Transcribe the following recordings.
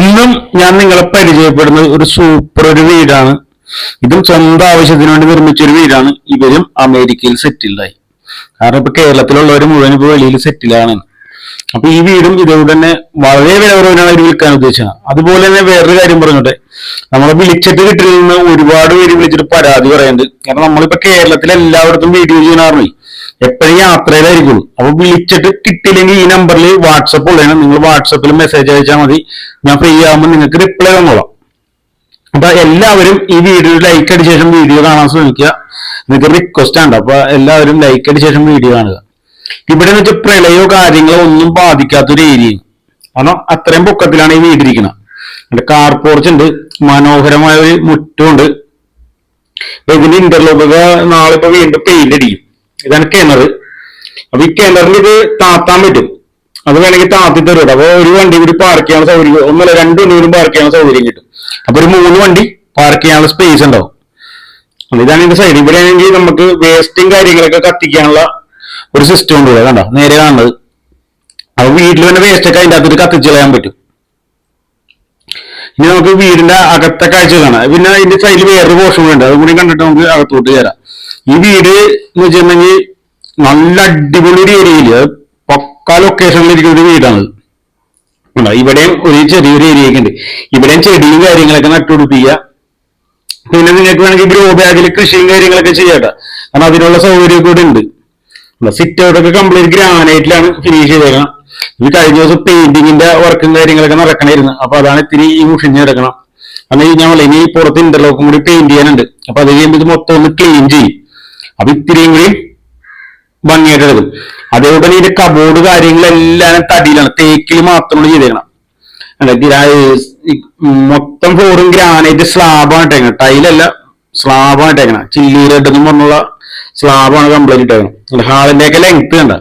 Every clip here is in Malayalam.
ഇന്നും ഞാൻ നിങ്ങളെ പരിചയപ്പെടുന്നത് ഒരു സൂപ്പർ ഒരു വീടാണ്. ഇതും സ്വന്തം ആവശ്യത്തിന് വേണ്ടി നിർമ്മിച്ച ഒരു വീടാണ്. ഇവരും അമേരിക്കയിൽ സെറ്റിൽഡായി കാരണം ഇപ്പൊ കേരളത്തിലുള്ളവർ മുഴുവൻ ഇപ്പൊ വെളിയിൽ സെറ്റിലാണ് അപ്പൊ ഈ വീടും ഇതോടെ തന്നെ വളരെ വില കുറവിനാണ് അവർ വിൽക്കാൻ ഉദ്ദേശിച്ചത്. അതുപോലെ തന്നെ വേറൊരു കാര്യം പറഞ്ഞോട്ടെ. നമ്മളെ വിളിച്ചിട്ട് കിട്ടിയിൽ നിന്ന് ഒരുപാട് പേര് വിളിച്ചിട്ട് പരാതി പറയുന്നുണ്ട് കാരണം നമ്മളിപ്പോ കേരളത്തിൽ എല്ലായിടത്തും വീഡിയോ ചെയ്യാറുണ്ട് എപ്പോഴും യാത്രയിലായിരിക്കും. അപ്പൊ വിളിച്ചിട്ട് കിട്ടിയില്ലെങ്കിൽ ഈ നമ്പറിൽ വാട്സപ്പ് ഉള്ളതാണ് നിങ്ങൾ വാട്സപ്പിൽ മെസ്സേജ് അയച്ചാൽ മതി. ഞാൻ ഫ്രീ ആകുമ്പോൾ നിങ്ങൾക്ക് റിപ്ലൈ തന്നോളാം. അപ്പൊ എല്ലാവരും ഈ വീഡിയോ ലൈക്ക് അടിച്ച ശേഷം വീഡിയോ കാണാൻ ശ്രമിക്കുക. നിങ്ങൾക്ക് റിക്വസ്റ്റ് ഉണ്ട് അപ്പൊ എല്ലാവരും ലൈക്ക് അടിച്ച ശേഷം വീഡിയോ കാണുക. ഇവിടെ എന്ന് വെച്ചാൽ പ്രളയോ കാര്യങ്ങളോ ഒന്നും ബാധിക്കാത്തൊരു ഏരിയയും കാരണം അത്രയും പൊക്കത്തിലാണ് ഈ വീടിരിക്കുന്നത് അതിന്റെ കാർ പോർച്ച് ഉണ്ട്. മനോഹരമായ ഒരു മുറ്റമുണ്ട് ഇതിന്റെ ഇന്റർലോക്ക് നാളെ ഇപ്പൊ വീണ്ടും പെയിന്റ് അടിക്കും. ഇതാണ് കിണർ അപ്പൊ ഈ കിണറിൽ ഇത് താത്താൻ പറ്റും. അത് വേണമെങ്കിൽ താത്തി തരും. അപ്പൊ ഒരു വണ്ടി കൂടി പാർക്ക് ചെയ്യാനുള്ള സൗകര്യം ഒന്നല്ല രണ്ട് വണ്ടി പാർക്ക് ചെയ്യാനുള്ള സൗകര്യം കിട്ടും. അപ്പൊ ഒരു മൂന്ന് വണ്ടി പാർക്ക് ചെയ്യാനുള്ള സ്പേസ് ഉണ്ടാവും ഇതാണ് ഇതിന്റെ സൈഡ് ഇവിടെ ആണെങ്കിൽ നമുക്ക് വേസ്റ്റും കാര്യങ്ങളൊക്കെ കത്തിക്കാനുള്ള ഒരു സിസ്റ്റം ഉണ്ട് ഇവിടെ. കണ്ടോ? നേരെ കാണുന്നത്. അപ്പൊ വീട്ടിൽ തന്നെ വേസ്റ്റ് ഒക്കെ അതിന്റെ അകത്തോട്ട് കത്തിച്ച് കളയാൻ പറ്റും. ഇനി നമുക്ക് വീടിന്റെ അകത്തെ കാഴ്ച കാണാം. പിന്നെ ഇതിന്റെ സൈഡിൽ വേറൊരു പോർഷൻ ഉണ്ട്. അതും കൂടി കണ്ടിട്ട് നമുക്ക് അകത്തോട്ട് കയറാം ഈ വീട് എന്ന് വെച്ചിട്ടുണ്ടെങ്കിൽ നല്ല അടിപൊളി ഒരു ഏരിയയിൽ പക്ക ലൊക്കേഷനിൽ ഇരിക്കുന്ന ഒരു വീടാണ്? ഇവിടെയും ഒരു ചെറിയൊരു ഏരിയ ഒക്കെ ഉണ്ട്. ഇവിടെയും ചെടിയും കാര്യങ്ങളൊക്കെ നട്ടുപിടിപ്പിക്കുക. പിന്നെ നിങ്ങൾക്ക് വേണമെങ്കിൽ ഗ്രോ ബാഗിൽ കൃഷിയും കാര്യങ്ങളൊക്കെ ചെയ്യാട്ടോ കാരണം അതിനുള്ള സൗകര്യം കൂടെ ഉണ്ട്. സിറ്റ് ഔട്ട് ഒക്കെ കംപ്ലീറ്റ് ഗ്രാനൈറ്റിലാണ് ഫിനിഷ് ചെയ്തേക്കണം. ഇത് കഴിഞ്ഞ ദിവസം പെയിന്റിങ്ങിന്റെ വർക്കും കാര്യങ്ങളൊക്കെ നടക്കണമായിരുന്നു അപ്പൊ അതാണ് ഇത്തിരി ഈ മുഷിഞ്ഞ് കിടക്കണം. ഈ ഞങ്ങൾ ഇനി പുറത്ത് ഇന്റർലോക്കും കൂടി പെയിന്റ് ചെയ്യാനുണ്ട്. അപ്പൊ അത് കഴിയുമ്പോൾ ഇത് മൊത്തം ഒന്ന് ക്ലീൻ ചെയ്യും. അപ്പൊ ഇത്തിരിയും കൂടി ഭംഗിയായിട്ട് എടുക്കും അതേപോലെ ഇതിന്റെ കബോർഡ് കാര്യങ്ങളെല്ലാം തടിയിലാണ്. തേക്കിൽ മാത്രമാണ് ചെയ്തേക്കണം. മൊത്തം ഫ്ലോറും ഗ്രാനൈറ്റ് സ്ലാബാണ് ഇട്ടേക്കണം. ടൈലല്ല സ്ലാബാണ് ഇട്ടേക്കണം. ചില്ലി റെഡ് എന്നും പറഞ്ഞുള്ള സ്ലാബാണ് കംപ്ലീറ്റ് ഇട്ടേക്കണം. ഹാളിന്റെ ഒക്കെ ലെങ്ത് കണ്ട.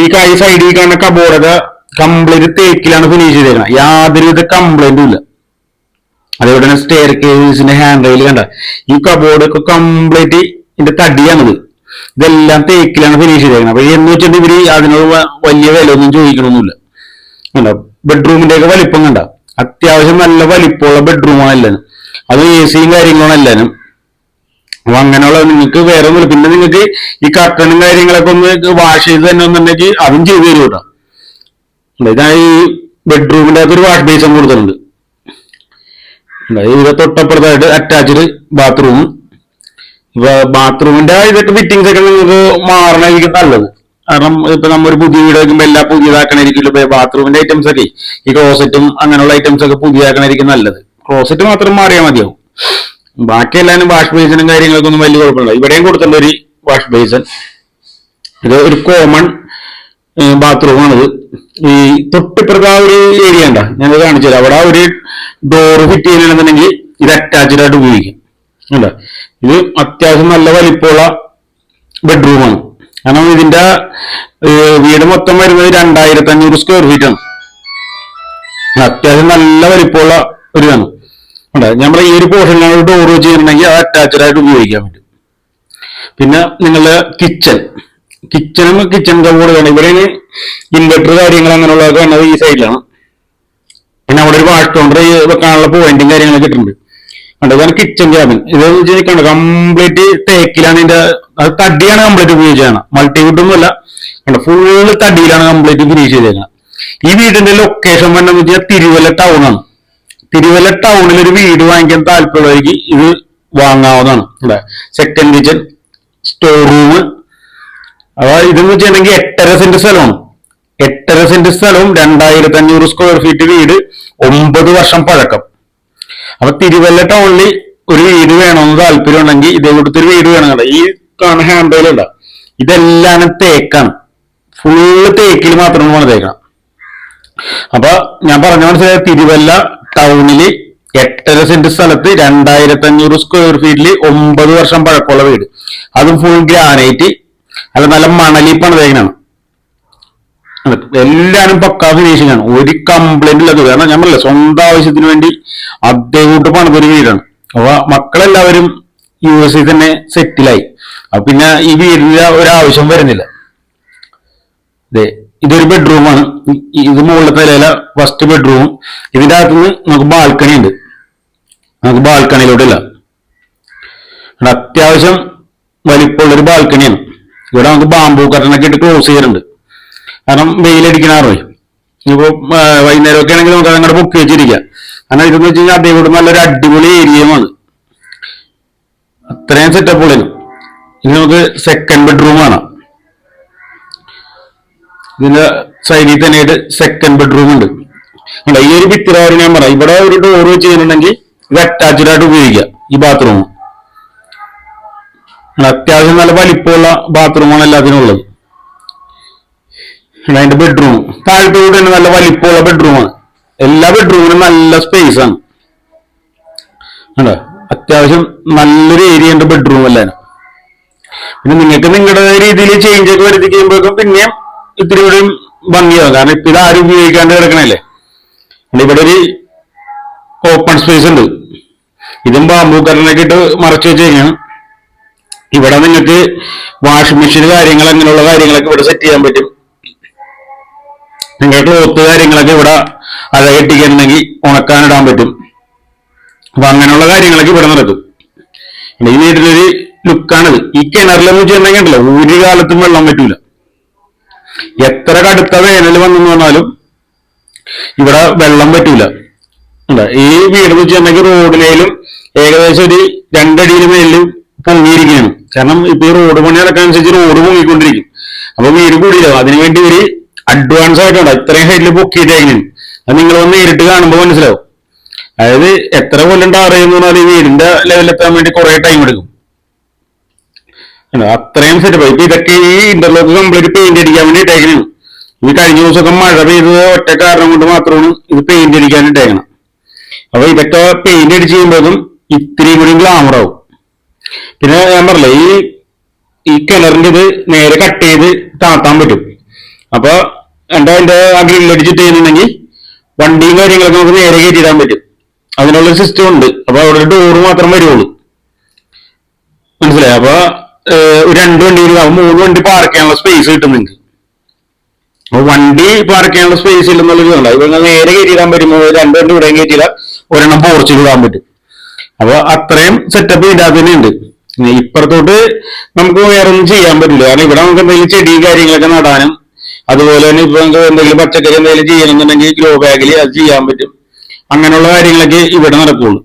ഈ കൈ സൈഡിൽ കാണുന്ന കബോർഡൊക്കെ കംപ്ലീറ്റ് തേക്കിലാണ് ഫിനിഷ് ചെയ്തേക്കണം. യാതൊരുവിധ കംപ്ലൈന്റും ഇല്ല. അതേപോലെ തന്നെ സ്റ്റെയർ കേസിന്റെ ഹാൻഡ് റെയിൽ കണ്ട. ഈ കബോർഡൊക്കെ കംപ്ലീറ്റ് ഇതിന്റെ തടിയാണിത്. ഇതെല്ലാം തേക്കിലാണ് ഫിനിഷ് ചെയ്തേക്കുന്നത് അപ്പൊ എന്ന് വെച്ചിട്ട് ഇവർ അതിനോട് വലിയ വില ഒന്നും ചോദിക്കണമൊന്നുമില്ല കണ്ടോ? ബെഡ്റൂമിന്റെ ഒക്കെ വലിപ്പം കണ്ട? അത്യാവശ്യം നല്ല വലിപ്പമുള്ള ബെഡ്റൂമാണ് എല്ലാനും. അത് എ സിയും കാര്യങ്ങളാണ് എല്ലാനും. അപ്പൊ അങ്ങനെയുള്ള നിങ്ങൾക്ക് വേറെ ഒന്നുമില്ല. പിന്നെ നിങ്ങൾക്ക് ഈ കർട്ടനും കാര്യങ്ങളൊക്കെ ഒന്ന് വാഷ് ചെയ്ത് തന്നെ ഒന്നുണ്ടെങ്കിൽ അതും ചെയ്ത് തരും കേട്ടോ. ഇതാ ഈ ബെഡ്റൂമിന്റെ അകത്ത് ഒരു വാഷ് ബേസും കൊടുത്തിട്ടുണ്ട്. ഇവിടെ തൊട്ടപ്പുറത്തായിട്ട് അറ്റാച്ച്ഡ് ബാത്റൂം ബാത്റൂമിന്റെ ഇതൊക്കെ ഫിറ്റിംഗ്സ് ഒക്കെ നിങ്ങൾക്ക് മാറണമായിരിക്കും നല്ലത്. കാരണം ഇപ്പൊ നമ്മ ഒരു പുതിയ വീട് വെക്കുമ്പോ എല്ലാം പുതിയതാക്കണായിരിക്കും ഇപ്പൊ ബാത്റൂമിന്റെ ഐറ്റംസ് ഒക്കെ ഈ ക്ലോസറ്റും അങ്ങനെയുള്ള ഐറ്റംസ് ഒക്കെ പുതിയതാക്കണായിരിക്കും നല്ലത്. ക്ലോസറ്റ് മാത്രം മാറിയാൽ മതിയാവും. ബാക്കി എല്ലാവരും വാഷ് ബേസിനും കാര്യങ്ങളൊക്കെ ഒന്നും വലിയ കുഴപ്പമില്ല. ഇവിടെയും കൊടുത്തിട്ടുണ്ട് ഒരു വാഷ് ബേസൻ ഇത് ഒരു കോമൺ ബാത്റൂമാണിത് ഈ തൊട്ടിപ്പുറത്ത് ആ ഒരു ഏരിയ ഉണ്ടാ? ഞാൻ കാണിച്ചു തരാം അവിടെ ഒരു ഡോർ ഫിറ്റ് ചെയ്യണമെന്നുണ്ടെങ്കിൽ ഇത് അറ്റാച്ച്ഡ് ആയിട്ട് ഉപയോഗിക്കും. അല്ല ഇത് അത്യാവശ്യം നല്ല വലിപ്പമുള്ള ബെഡ്റൂമാണ് കാരണം ഇതിന്റെ വീട് മൊത്തം വരുന്നത് രണ്ടായിരത്തി അഞ്ഞൂറ് സ്ക്വയർ ഫീറ്റ് ആണ് അത്യാവശ്യം നല്ല വലിപ്പമുള്ള ഒരു ഇതാണ് ഉണ്ട് നമ്മുടെ ഈ ഒരു പോർഷനിലാണ് ഡോർ ഡോർ വെച്ചിട്ടുണ്ടെങ്കിൽ അത് അറ്റാച്ച്ഡ് ആയിട്ട് ഉപയോഗിക്കാൻ പറ്റും. പിന്നെ നിങ്ങളുടെ കിച്ചൺ കിച്ചണും കിച്ചൺ കബോർഡ് വേണം. ഇവിടെ ഇൻവെർട്ടർ കാര്യങ്ങൾ അങ്ങനെയുള്ളതൊക്കെ വേണ്ടത് ഈ സൈഡിലാണ് പിന്നെ അവിടെ ഒരു വാഷ് കൗണ്ടർ വെക്കാനുള്ള പോയിന്റും കാര്യങ്ങളൊക്കെ ഇട്ടിട്ടുണ്ട്. കണ്ടോ ഇതാണ് കിച്ചൺ ക്യാബിൻ ഇത് കണ്ടോ കംപ്ലീറ്റ് തേക്കിലാണ് ഇതിന്റെ അത് തടിയാണ് കംപ്ലീറ്റ് ഉപയോഗിച്ചതാണ് മൾട്ടിവുഡ് ഒന്നുമല്ല കണ്ടോ ഫുള്ള് തടിയിലാണ് കംപ്ലീറ്റ് ഫിനിഷ് ചെയ്തേക്കുന്നത്. ഈ വീടിന്റെ ലൊക്കേഷൻ വന്നെന്ന് വെച്ചാൽ തിരുവല്ല ടൗൺ ആണ്. തിരുവല്ല ടൗണിൽ ഒരു വീട് വാങ്ങിക്കാൻ താല്പര്യമുള്ളവർക്ക് ഇത് വാങ്ങാവുന്നതാണ്. ഇവിടെ സെക്കൻഡ് കിച്ചൺ സ്റ്റോർ റൂം അതായത് ഇതെന്ന് വെച്ചിട്ടുണ്ടെങ്കിൽ എട്ടര സെന്റ് സ്ഥലമാണ്. എട്ടര സെന്റ് സ്ഥലവും രണ്ടായിരത്തി അഞ്ഞൂറ് സ്ക്വയർ ഫീറ്റ് വീട്. ഒമ്പത് വർഷം പഴക്കം. അപ്പൊ തിരുവല്ല ടൗണിൽ ഒരു വീട് വേണമെന്ന് താല്പര്യം ഉണ്ടെങ്കിൽ ഇതേ കൂട്ടത്തിൽ ഒരു വീട് വേണം ഈ കാണുന്ന ഹാൻഡ് ഉണ്ടോ? ഇതെല്ലാം തേക്കാണ്. ഫുള്ള് തേക്കിൽ മാത്രം പോണ തേക്കണം. അപ്പൊ ഞാൻ പറഞ്ഞ മനസ്സിലായ? തിരുവല്ല ടൗണിൽ എട്ടര സെന്റ് സ്ഥലത്ത് രണ്ടായിരത്തി അഞ്ഞൂറ് സ്ക്വയർ ഫീറ്റിൽ ഒമ്പത് വർഷം പഴക്കമുള്ള വീട്. അതും ഫുൾ ഗ്രാനൈറ്റ് അല്ല നല്ല മണലിപ്പാണ് പണിതേക്കനാണ് എല്ലാരും പക്കാ ഫിനിഷിംഗ് ഒരു കംപ്ലൈന്റ് ഇല്ലാത്ത കാരണം ഞാൻ പറഞ്ഞില്ല സ്വന്തം ആവശ്യത്തിന് വേണ്ടി അദ്ദേഹം കൂട്ട് പണിതൊരു വീടാണ് അപ്പൊ മക്കളെല്ലാവരും യു എസ് തന്നെ സെറ്റിലായി അപ്പൊ പിന്നെ ഈ വീടിന്റെ ഒരു ആവശ്യം വരുന്നില്ല. ദേ ഇതൊരു ബെഡ്റൂമാണ് ഇത് മുകളിലത്തെ ഇല ഫസ്റ്റ് ബെഡ്റൂം ഇതിന്റെ അകത്തുനിന്ന് നമുക്ക് ബാൽക്കണി ഉണ്ട്. നമുക്ക് ബാൽക്കണിയിലൂടെ ഇല്ല അത്യാവശ്യം വലിപ്പമുള്ളൊരു ബാൽക്കണിയാണ് ഇവിടെ നമുക്ക് ബാമ്പൂ കട്ടനൊക്കെ ഇട്ട് ക്ലോസ് ചെയ്യാറുണ്ട് കാരണം വെയിലടിക്കണാറോ ഇനിയിപ്പോ വൈകുന്നേരമൊക്കെ ആണെങ്കിൽ നമുക്ക് അതങ്ങോട്ട് പൊക്കി വെച്ചിരിക്കാം കാരണം ഇതെന്ന് വെച്ച് കഴിഞ്ഞാൽ അതേകൂടെ നല്ലൊരു അടിപൊളി ഏരിയയുമാണ് അത്രയും സെറ്റപ്പ് ഉള്ളു ഇനി നമുക്ക് സെക്കൻഡ് ബെഡ്റൂം ആണ് ഇതിന്റെ സൈഡിൽ തന്നെയായിട്ട് സെക്കൻഡ് ബെഡ്റൂം ഉണ്ട്. ഈ ഒരു ഭിത്തിരാറ് ഞാൻ പറയാം. ഇവിടെ ഒരു ഡോർ വെച്ച് കഴിഞ്ഞിട്ടുണ്ടെങ്കിൽ ഇത് അറ്റാച്ച്ഡ് ആയിട്ട് ഉപയോഗിക്കാം ഈ ബാത്റൂം അത്യാവശ്യം നല്ല വലിപ്പമുള്ള ബാത്റൂമാണ് എല്ലാത്തിനും ഉള്ളത് അതിന്റെ ബെഡ്റൂം താഴത്തെ കൂടെ തന്നെ നല്ല വലിപ്പമുള്ള ബെഡ്റൂമാണ് എല്ലാ ബെഡ്റൂമിനും നല്ല സ്പേസ് ആണ്. കണ്ടോ? അത്യാവശ്യം നല്ലൊരു ഏരിയ ഉണ്ട് ബെഡ്റൂം അല്ലേ പിന്നെ നിങ്ങൾക്ക് നിങ്ങളുടെ രീതിയിൽ ചേഞ്ച് ഒക്കെ വരുത്തി കഴിയുമ്പോഴേക്കും പിന്നെയും ഇത്തിരി കൂടെയും ഭംഗിയാവും. കാരണം ഇപ്പൊ ഇത് ആരും ഉപയോഗിക്കാണ്ട് കിടക്കണല്ലേ? ഇവിടെ ഒരു ഓപ്പൺ സ്പേസ് ഉണ്ട്. ഇതും ബാമ്പൂ കരനൊക്കെ ഇട്ട് മറച്ചു വെച്ച് കഴിഞ്ഞാൽ ഇവിടെ നിങ്ങൾക്ക് വാഷിംഗ് മെഷീൻ കാര്യങ്ങൾ അങ്ങനെയുള്ള കാര്യങ്ങളൊക്കെ ഇവിടെ സെറ്റ് ചെയ്യാൻ പറ്റും. നിങ്ങൾ ക്ലോത്ത് കാര്യങ്ങളൊക്കെ ഇവിടെ അഴകെട്ടിക്കണമെങ്കിൽ ഉണക്കാനിടാൻ പറ്റും. അപ്പൊ അങ്ങനെയുള്ള കാര്യങ്ങളൊക്കെ ഇവിടെ നടക്കും. ഈ വീട്ടിലൊരു ലുക്കാണിത്. ഈ കിണറിലെന്ന് വെച്ചിട്ടുണ്ടെങ്കിൽ ഉണ്ടല്ലോ ഒരു കാലത്തും വെള്ളം പറ്റൂല. എത്ര കടുത്ത വേനൽ വന്നെന്ന് പറഞ്ഞാലും ഇവിടെ വെള്ളം പറ്റൂല. ഈ വീട് വെച്ചിട്ടുണ്ടെങ്കിൽ റോഡിലേലും ഏകദേശം ഒരു രണ്ടടിയിൽ മേലിൽ പൊങ്ങിയിരിക്കുകയാണ്. കാരണം ഇപ്പൊ ഈ റോഡ് പണി നടക്കാനുസരിച്ച് റോഡ് പൊങ്ങിക്കൊണ്ടിരിക്കും. അപ്പൊ വീട് കൂടിയില്ല. അതിനുവേണ്ടി ഒരു അഡ്വാൻസ് ആയിട്ടുണ്ട്. ഇത്രയും സൈഡിൽ പൊക്കിയിട്ടേക്കുന്നു അത് നിങ്ങൾ വന്ന് നേരിട്ട് കാണുമ്പോൾ മനസ്സിലാവും. അതായത് എത്ര കൊല്ലം അറിയുന്ന പറഞ്ഞാൽ ഈ വീടിന്റെ ലെവലെത്താൻ വേണ്ടി കുറെ ടൈം എടുക്കും? അത്രയും സെറ്റപ്പ് ഇപ്പൊ ഇതൊക്കെ ഈ ഇന്റർലോക്ക് കംപ്ലീറ്റ് പെയിന്റ് അടിക്കാൻ വേണ്ടി ഇട്ടേക്കണം ഈ കഴിഞ്ഞ ദിവസമൊക്കെ മഴ പെയ്തത് ഒറ്റ കാരണം കൊണ്ട് മാത്രമാണ് ഇത് പെയിന്റ് അടിക്കാൻ ഇട്ടേക്കണം. അപ്പൊ ഇതൊക്കെ പെയിന്റ് അടിച്ച് ചെയ്യുമ്പോഴും ഇത്തിരി കൂടി ഗ്ലാമർ ആവും. പിന്നെ ഞാൻ പറഞ്ഞില്ലേ ഈ ഈ കിണറിന്റെ ഇത് നേരെ കട്ട് ചെയ്ത് താത്താൻ പറ്റും. അപ്പൊ അതിന്റെ ആ ഗ്രില്ലടിച്ചിട്ട് ചെയ്യുന്നുണ്ടെങ്കിൽ വണ്ടിയും കാര്യങ്ങളൊക്കെ നമുക്ക് നേരെ കയറ്റിയിടാൻ പറ്റും. അതിനുള്ള സിസ്റ്റം ഉണ്ട്. അപ്പൊ അവിടെ ഡോറ് മാത്രം വരുള്ളൂ മനസ്സിലായി? അപ്പൊ ഒരു രണ്ട് വണ്ടി ഉണ്ടാവും മൂന്ന് വണ്ടി പാർക്ക് ചെയ്യാനുള്ള സ്പേസ് കിട്ടും നിങ്ങൾക്ക് അപ്പൊ വണ്ടി പാർക്ക് ചെയ്യാനുള്ള സ്പേസ് ഇല്ലെന്നുള്ളത് ഉണ്ട് അത് നിങ്ങൾ നേരെ കയറ്റിയിടാൻ പറ്റുമ്പോൾ രണ്ട് വണ്ടി ഇവിടെ കയറ്റിയില്ല ഒരെണ്ണം പോർച്ചിൽ ഇടാൻ പറ്റും. അപ്പൊ അത്രയും സെറ്റപ്പ് ഇതിന്റെ അകത്ത് ഉണ്ട്. ഇപ്പുറത്തോട്ട് നമുക്ക് വേറെ ഒന്നും ചെയ്യാൻ പറ്റില്ല. കാരണം ഇവിടെ നമുക്ക് എന്തെങ്കിലും ചെടിയും കാര്യങ്ങളൊക്കെ നടാനും അതുപോലെ തന്നെ ഇപ്പൊ നമുക്ക് എന്തെങ്കിലും പച്ചക്കറി എന്തെങ്കിലും ചെയ്യണമെന്നുണ്ടെങ്കിൽ ഗ്രോ ബാഗിൽ അത് ചെയ്യാൻ പറ്റും. അങ്ങനെയുള്ള കാര്യങ്ങളൊക്കെ ഇവിടെ നടക്കുള്ളൂ.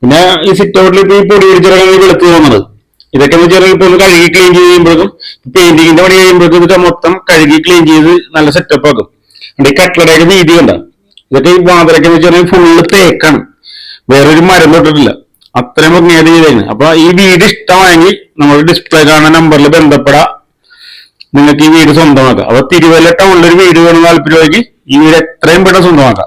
പിന്നെ ഈ സിറ്റ് ഔട്ടിൽ ഇപ്പൊ ഈ പൊടി പിടിച്ചിറങ്ങി വെളുത്ത് പോകുന്നത്. ഇതൊക്കെ എന്ന് വെച്ചാൽ ഇപ്പൊ ഒന്ന് കഴുകി ക്ലീൻ ചെയ്യുമ്പോഴേക്കും പെയിന്റിങ്ങിന്റെ പണി കഴിയുമ്പോഴേക്കും ഇതൊക്കെ മൊത്തം കഴുകി ക്ലീൻ ചെയ്ത് നല്ല സെറ്റപ്പ് ആക്കും. ഈ കട്ട്ലടയൊക്കെ വീതി കണ്ട? ഇതൊക്കെ ഈ വാതിലൊക്കെ എന്ന് വെച്ചാൽ ഫുള്ള് തേക്കാണ് വേറൊരു മരം തൊട്ടിട്ടില്ല. അത്രയും ഭംഗിയായിട്ട് ചെയ്തേക്കുന്നത് അപ്പൊ ഈ വീട് ഇഷ്ടമായെങ്കിൽ നമ്മൾ ഡിസ്പ്ലേ കാണുന്ന നമ്പറിൽ ബന്ധപ്പെടാം. നിങ്ങൾക്ക് ഈ വീട് സ്വന്തമാക്കാം. അപ്പൊ തിരുവല്ല ടൗണിലൊരു വീട് വേണം താല്പര്യമാക്കി ഈ വീട് എത്രയും പെട്ടെന്ന് സ്വന്തമാക്കാം.